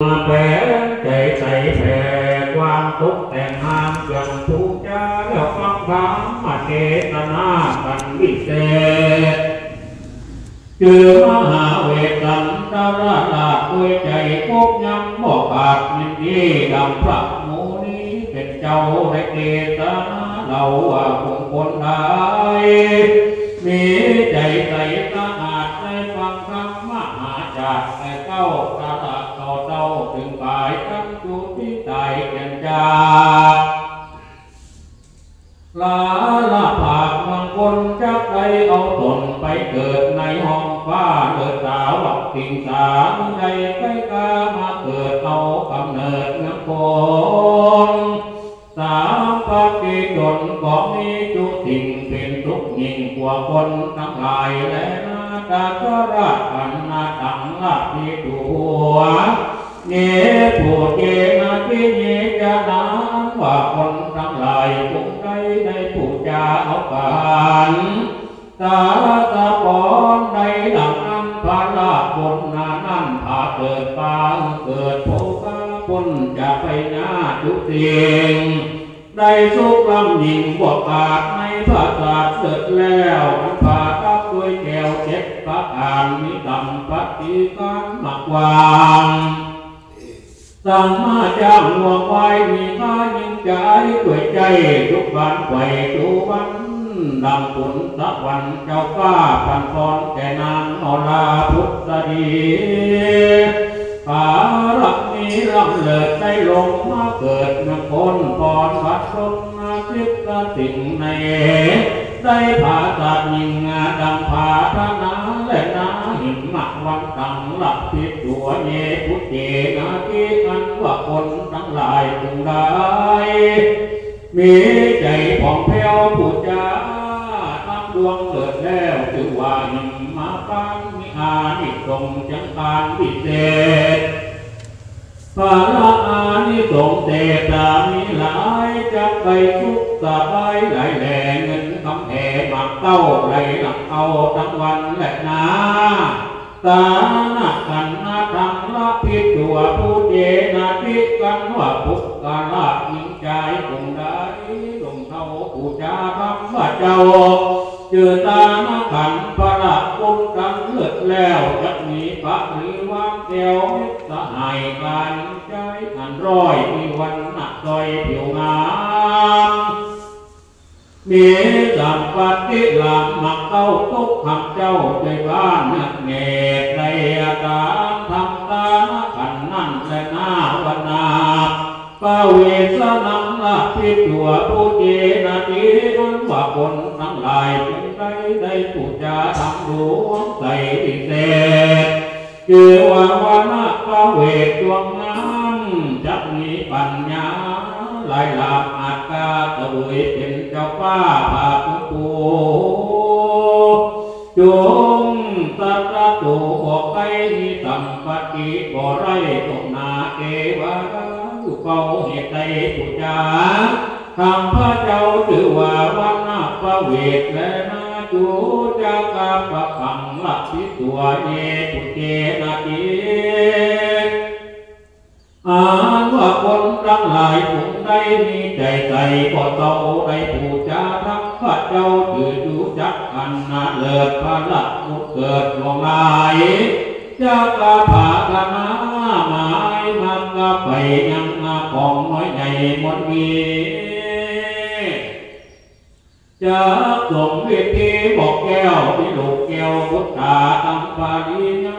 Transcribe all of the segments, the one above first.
มาแผ่ใจใส่แผ่ความทุกข์แต่งงานเกี่ยวทุกข์จะเลือกฟังธรรมมาเจตนากันวิเศษคือมหาเวทันตราลาด้วยใจพบยังบอกปากยินดีดำพระโมนีเป็นเจ้าในเกตนาเราว่าคงคนไทยมีใจใสสะอาดในฟังคำมหาจากแต่เก้ากระตัก ต่อเจ้าถึงกายทั้งจุดที่ใจแก่นจาลาละผากบางคนจักได้เอาตนไปเกิดในห้องฟ้าเกิดสาวหลักสิ่งสามใดไปกามาเกิดเอากำเนิดเงคนสามปฏิจนก็มีจุติงเป็นทุกข์ยิ่งกว่าคนทั้งหลายและ นาตราชอันนาตังละพิตัวเนผูเกนาทิเยจะนานว่าคนทั้งหลายคงได้ในผู้จาเอาการตาตาปอนในดังนั้นพาลาบนนานั้นพาเกิดปางเกิดโภคาบนจะไปหน้าทุกเสียงได้สุขลำยิ่งบวกกาดในพระศาสตร์เสร็จแล้วอันผ่า วยแก้วเจ็ดพระอ่านมีดำปฏิการมากวางสั่งมาจ้างหัวไว้มีค่ายิ่งใจด้วยใจทุกวันไหวทุกวันดำปุนตะวันเจ้าฟ้าพันพรแก่นางอลาพุทธดีปารักมีลำเลิดได้ลงมาเกิดเมืองคนพรพัดสมนาทิพย์สิ่งใน ได้ผาตัดยิงงาดังผาพระนาและนาหิมมักวันตังหลับพิษตัวเยพุทเจนาทิอันว่าคนทั้งหลายจึงได้ มีใจผ่องแผ้วผู้จาตั้งดวงเกิดแล้วจึงว่าหิมมาปังมีอานิสงจังการพิเศษพระอานิสงเตตามีหลายจะไปทุกสบายหลายแหล่เงิน เต้าไหลหลักเอาทั้งวันและนาตาหนักกันนาทำละพิษตัวผู้เจนาพิกันว่าพุกกาลาหิงใจคงได้ลงเท่าผู้จาคำว่าเจ้าเจอตามาขันพระละปุณกันเลือดแล้วจะมีพระหรือว่างแก้วสหายกันใจอันร้อยมีวันหนักซอยผิวงามมีสัม ปติหลังมักเข้าทุกขังเจ้าใจบ้านนักเนตในอาการทำตาขันนั่นและหน้าวันนาปาเวสนังละพิตัวผู้เจนาทีนั้นว่าคนทั้งหลายจึงได้ได้ผู้จาทำดวงใสพิเศษคือว่าวันนาปเวดวงนั้นจะมีปัญญาลายหลากอาจกาตะเวยเป็นเจ้าป้าผาคุ จงตัตระตูออกไปนิสัมปติบ่ไรตกนาเอวาอยู่เฝ้าเหตุใดปุจาข้าพระเจ้าถือว่าวันนาพระเวทและนาจูจากาประคังลักพิตัวเยตุเจนาทีอ ทั้งหลายผู้ใดมีใจใส่ก็เต้าได้ผู้จาทักพระเจ้าถือดูจักอันนาเลิศพระลักมุเกิดลงลายจากาผาธนาหมายมักกะไปยังมาของน้อยใหญ่มดมีจะส่งวิธีบอกแก้วที่ลูกแก้วพุทธาตั้งปาดีนา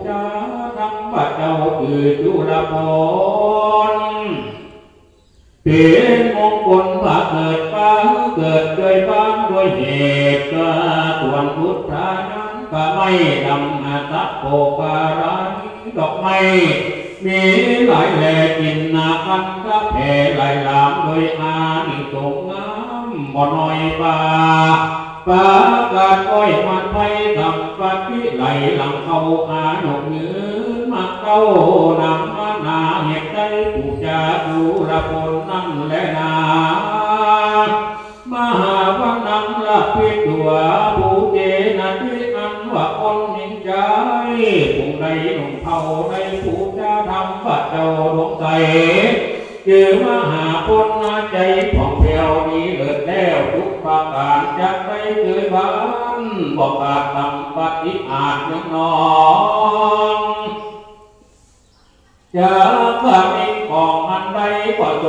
นแลนะจูระเยผู้เจนาคิอันว่าคนทั้งหลายคงได้นิใจก็เต้าได้ผู้จาทั้งว่าเจ้าคือจุลพรเป็นมงคลพระเกิดฟ้าเกิดด้วยบ้านด้วยเหตุกาตวนพุทธานั้นก็ไม่ดำนาตัโปการานิดอกไม้มีหลายแหล่กินนากันก็แผ่หลายลามโดยอานิสงส์งามบ่น้อยบาปากาศก้อยมันไปทำปฏิไหลหลังเข้าอาหนกยืน มาเก้านำมานาเหตุใจผู้จะดูละพลนั่นแหละนามหาวันนังละพิตัวผู้เจนะที่อันว่าคนหิงใจผู้ใดหนุ่มเผาในผู้จะทำบัดเจ้าดวงใจเจอมหาพุทธใจผ่องแผ้วนี้เลิศแล้วทุกประการจะไปเกิดบ้านบอกอาจทำปฏิอาจยังนอง จะกระมิของอันใดก็โส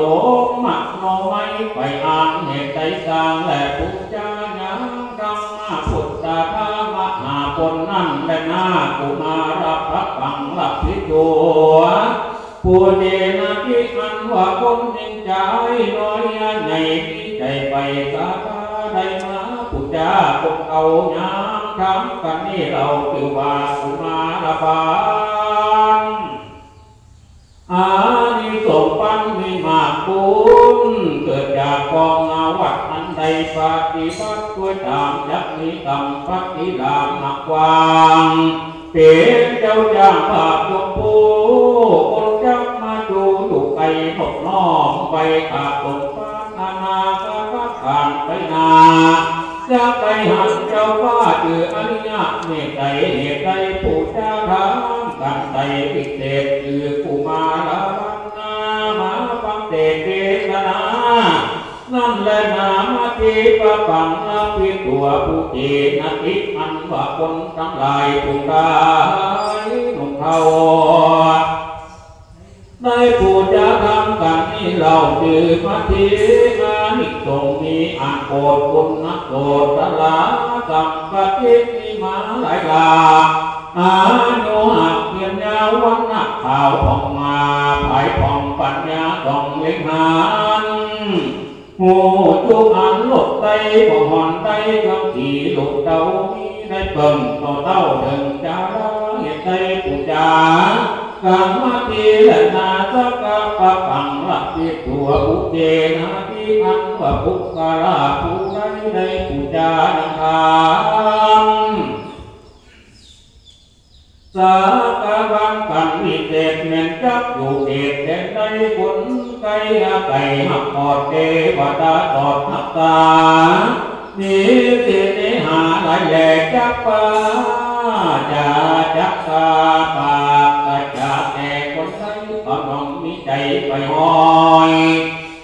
มมักโนไม่ไปอ่านเหตุใจสร้างและพุทธายังธรรมะพุทธาธรรมหาคนนั่นและหน้ากุมารับพระฟังรับพิจัวผู้เจนะที่อันว่าคนหนึ่งใจน้อยใหญ่ใจไปสาธาได้มาพุทธาคงเอายามทำกันนี่เราคือว่ากุมารบา อานิสงส์ปันไมีมากบุญเกิดจากกองอาวัตอันใดปฏิบัติด้วยตามยักมีกรรมปฏิลามมากวางเป็นเจ้าย่างบาปยกปูคนจักมาดูดูไก่หกน้องไปขาดตนฟ้านานาก็พักผ่านไปนาจะไปหันเจ้าว่าเจออนุญาตเมตใจเหตุใดผู้จ้าทำ กันใจพิเศษคือกุมารวันนามาฟังเตเกศนานั่นแหละนามาทีปะปังนาพิตัวผู้เจนะทิอันว่าคนทั้งหลายผู้กายหนุ่มเขาได้ผู้จะทำกันนี่เราจือมาทีอานิสงส์มีอันโกรธคุณนักโกรธตลาสัมปติมีมาหลายลาอายุหักเพียนยา วันนักข่าวผ่องมาภายผ่องปัญญาต้องเล็งหานหูจุกอันหลดไตบ่หอนไตคำขี่หลุดเต้ามีได้เบิ่งต่อเต้าเดินจาระเหตุใจผู้จากรรมทีและนาสักกะปะปังละทีตัวผู้เจนาที่อันว่าผู้กาลาผู้ใดได้ผู้จานังคาม สากะบังกันวิเศษเมนจักอยู่เอกเด่นได้ผลไก่ไก่หักหอดเทวดาตอดหักตานี่สิเนหาหลายแหล่จักปาจาจักตาปากกะจาแต่คนไทยก็ต้องมีใจไปหอย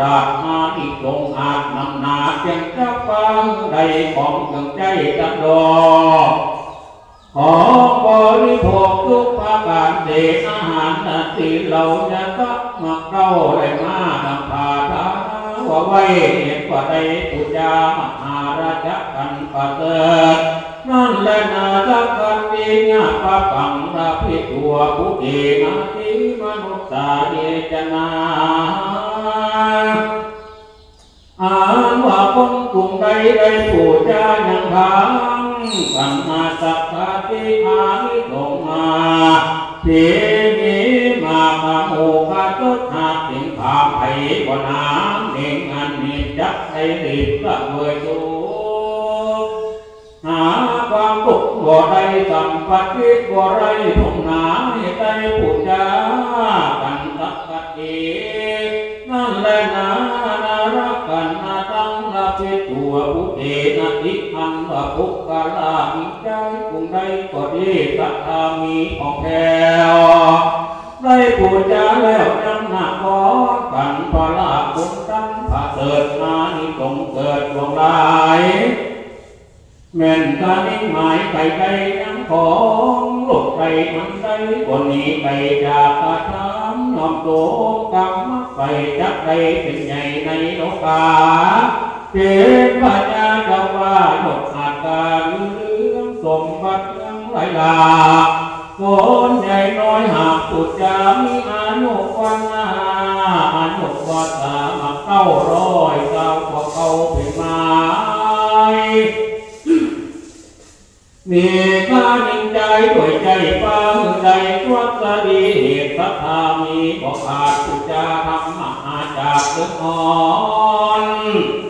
ราชพระสังรับพิตัวผู้เจนะอีกันธรรมหาราชมานิจงอาจนำนาเพียงจะฟังใดของเครื่องใจจันดอขอบริโภคทุกประการเดชอาหารนาทีเราจะตักมาเข้าได้มานำพาทาว่าไว้เห็นว่าได้ปุจามหาราชกันประเสริฐนั่นแหละนาจักกันดีงาปะปังราพิตัวผู้เอนาทีมนุษย์สาเดจนา กลุ่มใดได้ผู้จายังพังสัมมาสัพพะทิอานิสงมาเทมีมาพาโมกะตุหาสิงขามไผกว่าเองอันนี้จักได้รีบละเวยสูหาความทุกบ่ได้สัมปติบ่ไรทุ่งนาให้ได้ผู้จา ภุกกาลามิใจคงได้ก็ดีสัทธามีของแก้ได้ปูจาแล้วยังหนักขอกันพระลาคุณตั้งพระเสริฐนานิสงเกิดดวงลายแม่นตานิ่งหมายไปไกลยังของลูกไปมันได้คนนี้ไปจากกระทำยอมโตกรรมไปจักใดเป็นใหญ่ในโลกาเทพญาจะว่าหยก อาการเรื่อสมบัติยังไหลหลากคนใหญ่น้อยหากสุดจะมีอายุวันอายุวัฏามาเก้าร้อยเก้าพวกเขาเป็นไม้มีข้านิ่งใจด้วยใจฟังใจทวัสดีเหตุศรัทธามีบอกขาดปุจาธรรมหาจากเรื่องอ่อนเ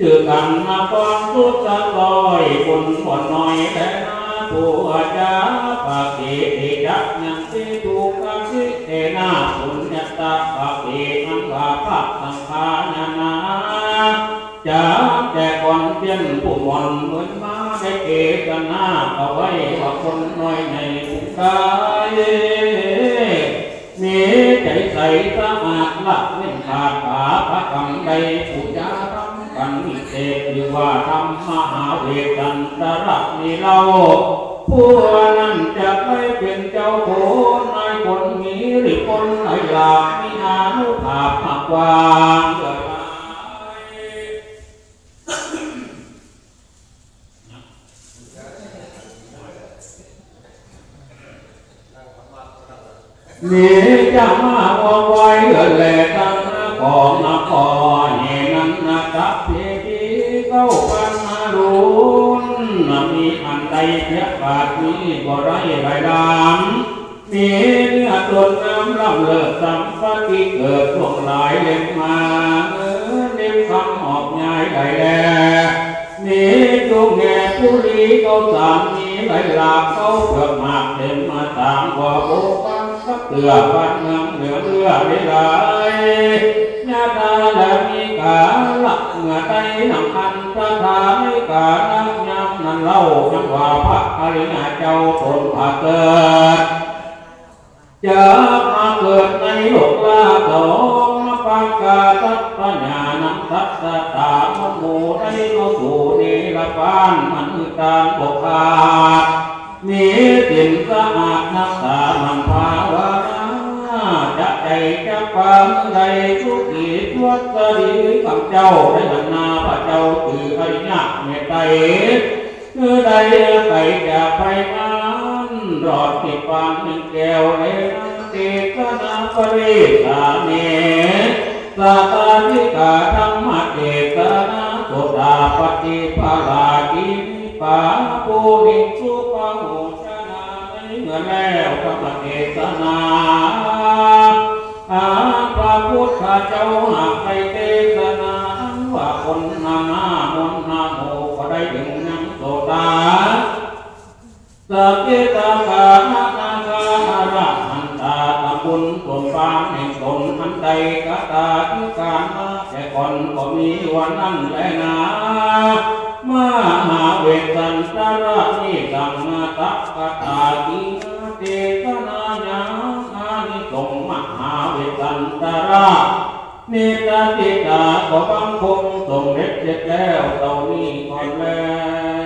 จอกันมาฟังสุดสะลอยบนบ่อนน้อยแต่นาผู้อาจาปากเกติจักยังที่ถูกกัสิเตนาสุญญตาปากเกอังกาปักสังขานานาจาแต่ก่อนเพียนผู้มอนเหมือนมาได้เกกันหน้าเอาไว้ว่าคนน้อยในผู้กายมีใจใสสะอาดละเว้นขาดขาพระกำใดผู้จาทำกันมิ เศษหรือว่าทำมหาเวกันตรักนี่เราผู้นั้นจะไม่เป็นเจ้าโคนนายคนมีหรือคนไหนหลากมีอานุภาพมากกว่าเนี่จะมาวางไว้เอแหลตั้งของนครเฮ เข้ากันมารุนมีอันใดเพียบาทนี้บ่ไรไรดามมีเนื้อตนน้ำลำเลิศสัมปติเกิดลงหลายเล่มมาเออเล่มคำออกง่ายได้แลมีจุงแง่ผู้ลีเขาสามมีไหลหลากเขาเผือกมากเต็มมาตามกว่าโบกังสักเตือปันเมืองเหลือเรือได้หลายญาตาและมีกาลักเมื่อใดนำคัน พระธาไม่กานักยำนั้นเล่าจังว่าพระอริยเจ้าตนพาเกิดจะมาเกิดในโลกลาสองมาปังกาตัตปัญญานังสัตตตามโมได้เข้าสู่เนรปานมันคือการบกขาดมีสินสะอาดนักษามันภาวนาจะใจจะฟังใดทุกขีทวสดีกับเจ้าได้หันนา พเจ้าคืออริยะเมตไตคือใดไปจากไปมันรอดติดฟังหนึ่งแก้วเลยนะเตกนาปริสาเนสาตาธิกาธรรมเตกนาโสดาปฏิภาลากิปาปูนิสุปะโหชนะในเมื่อแล้วธรรมเทศนาพระพุทธเจ้า เกตากานานาคาอาระหันตาตะบุญตนฟางแห่งตนอันใดกตาที่การมาแต่ก่อนก็มีวันนั้นแลนะมาหาเวสันตระนิสังนาตักกตากิเตกนาญาอานิสงมหาเวสันตระเนตาติตาก็บังคงทรงเด็ดเสร็จแล้วเต่านี้ก่อนแล้ว